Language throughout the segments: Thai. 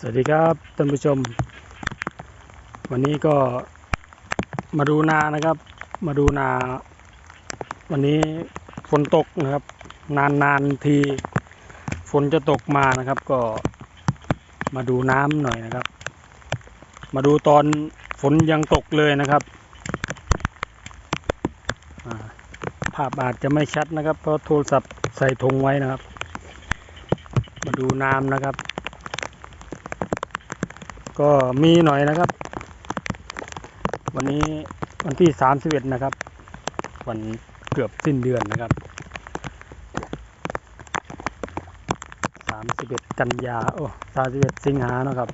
สวัสดีครับท่านผู้ชม วันนี้ก็มาดูนานะครับ มาดูนา วันนี้ฝนตกนะครับ นานนานทีฝนจะตกมานะครับ ก็มาดูน้ำหน่อยนะครับ มาดูตอนฝนยังตกเลยนะครับภาพอาจจะไม่ชัดนะครับ เพราะโทรศัพท์ใส่ธงไว้นะครับ มาดูน้ำนะครับ ก็มีหน่อยนะครับ วันนี้วันที่สามสิบเอ็ดนะครับ วันเกือบสิ้นเดือนนะครับสามสิบเอ็ดกันยาโอ้สามสิบเอ็ดสิงหาเนาะครับ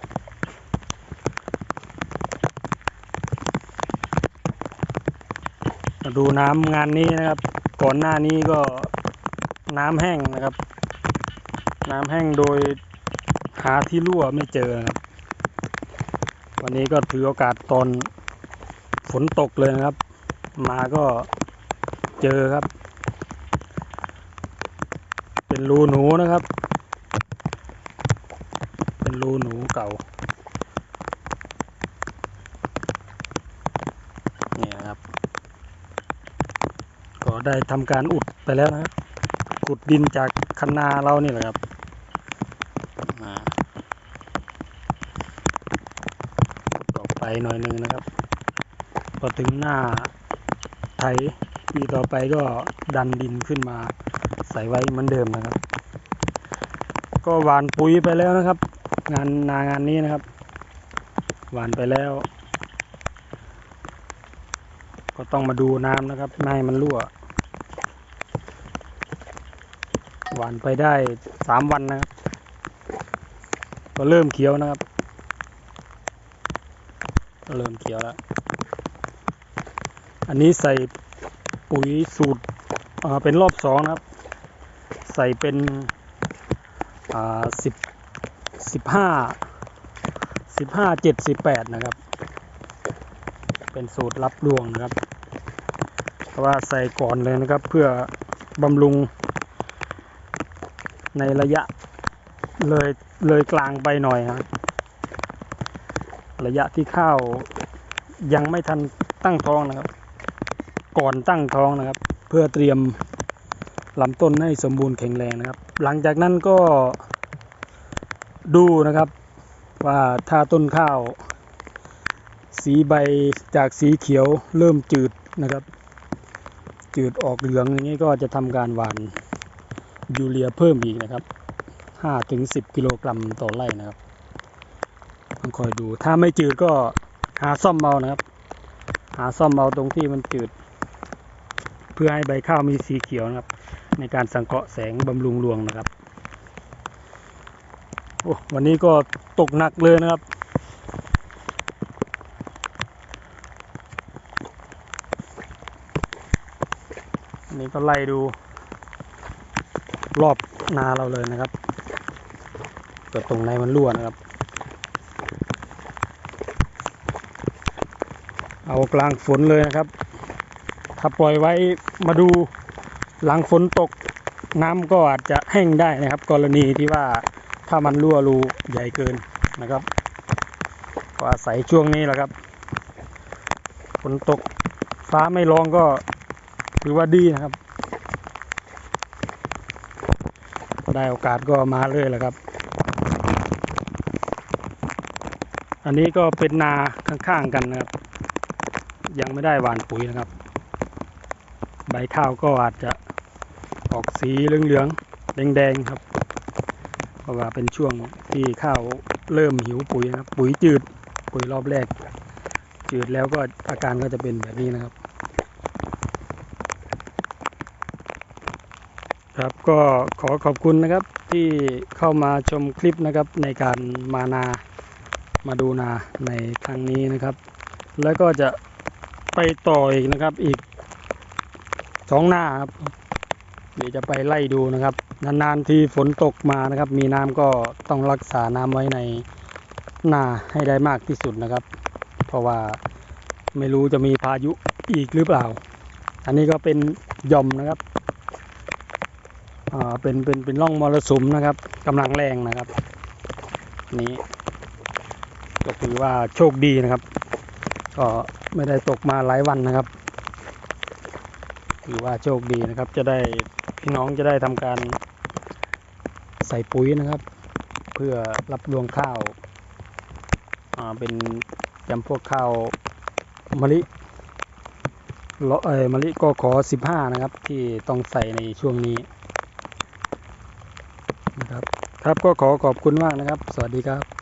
มาดูน้ำงานนี้นะครับ ก่อนหน้านี้ก็น้ำแห้งนะครับ น้ำแห้งโดยหาที่รั่วไม่เจอนะครับ วันนี้ก็ถือโอกาสตอนฝนตกเลยนะครับ มาก็เจอครับ เป็นรูหนูนะครับ เป็นรูหนูเก่าเนี่ยครับ ก็ได้ทำการอุดไปแล้วนะครับขุดดินจากคันนาเรานี่แหละครับอ่า ต่อ ไปหน่อยหนึ่งนะครับ พอถึงหน้าไถปีต่อไปก็ดันดินขึ้นมาใส่ไว้เหมือนเดิมนะครับ ก็หวานปุ๋ยไปแล้วนะครับ งานนางานนี้นะครับ หวานไปแล้ว ก็ต้องมาดูน้ำนะครับไม่ให้มันรั่ว หวานไปได้สามวันนะครับ ก็เริ่มเขียวนะครับ เริ่มเขียวแล้ว อันนี้ใส่ปุ๋ยสูตรเป็นรอบสองนะครับ ใส่เป็นสิบสิบห้าสิบห้าเจ็ดสิบแปดนะครับ เป็นสูตรรับรวงนะครับเพราะว่าใส่ก่อนเลยนะครับ เพื่อบำรุงในระยะเลยเลยกลางไปหน่อยนะครับ ระยะที่ข้าวยังไม่ทันตั้งท้องนะครับ ก่อนตั้งท้องนะครับ เพื่อเตรียมลำต้นให้สมบูรณ์แข็งแรงนะครับ หลังจากนั้นก็ดูนะครับว่าถ้าต้นข้าว สีใบจากสีเขียวเริ่มจืดนะครับ จืดออกเหลืองอย่างนี้ก็จะทำการหว่านยูเรียเพิ่มอีกนะครับ5-10 กิโลกรัมต่อไร่นะครับ ต้องคอยดู ถ้าไม่จืดก็หาซ่อมเมานะครับ หาซ่อมเมาตรงที่มันจืด เพื่อให้ใบข้าวมีสีเขียวนะครับ ในการสังเคราะห์แสงบำรุงรวงนะครับโอ้วันนี้ก็ตกหนักเลยนะครับ อันนี้ก็ไล่ดู รอบนาเราเลยนะครับเกิดตรงไหนมันรั่วนะครับ เอากลางฝนเลยนะครับ ถ้าปล่อยไว้มาดูหลังฝนตกน้ำก็อาจจะแห้งได้นะครับ กรณีที่ว่าถ้ามันรั่วรูใหญ่เกินนะครับก็อาศัยช่วงนี้แหละครับฝนตกฟ้าไม่ร้องก็ถือว่าดีนะครับ ได้โอกาสก็มาเลยแหละครับ อันนี้ก็เป็นนาข้างๆกันนะครับ ยังไม่ได้หว่านปุ๋ยนะครับ ใบข้าวก็อาจจะออกสีเหลืองๆแดงๆครับ เพราะว่าเป็นช่วงที่ข้าวเริ่มหิวปุ๋ยนะครับ ปุ๋ยจืดปุ๋ยรอบแรก จืดแล้วก็อาการก็จะเป็นแบบนี้นะครับ ครับก็ขอขอบคุณนะครับที่เข้ามาชมคลิปนะครับในการมานามาดูนาในครั้งนี้นะครับ แล้วก็จะ ไปต่ออีกนะครับอีกสองหน้าครับเดี๋ยวจะไปไล่ดูนะครับ นานๆที่ฝนตกมานะครับ มีน้ำก็ต้องรักษาน้ำไว้ในหน้าให้ได้มากที่สุดนะครับ เพราะว่าไม่รู้จะมีพายุอีกหรือเปล่า อันนี้ก็เป็นหย่อมนะครับอ่าเป็นเป็นเป็นร่องมรสุมนะครับกำลังแรงนะครับ นี้ก็ถือว่าโชคดีนะครับ ก็ ไม่ได้ตกมาหลายวันนะครับ ถือว่าโชคดีนะครับ จะได้พี่น้องจะได้ทำการใส่ปุ๋ยนะครับ เพื่อรับรวงข้าวเป็นจำพวกข้าวมะลิเลาะเอมะลิก็ขอสิบห้านะครับ ที่ต้องใส่ในช่วงนี้นะครับ ครับก็ขอขอบคุณมากนะครับ สวัสดีครับ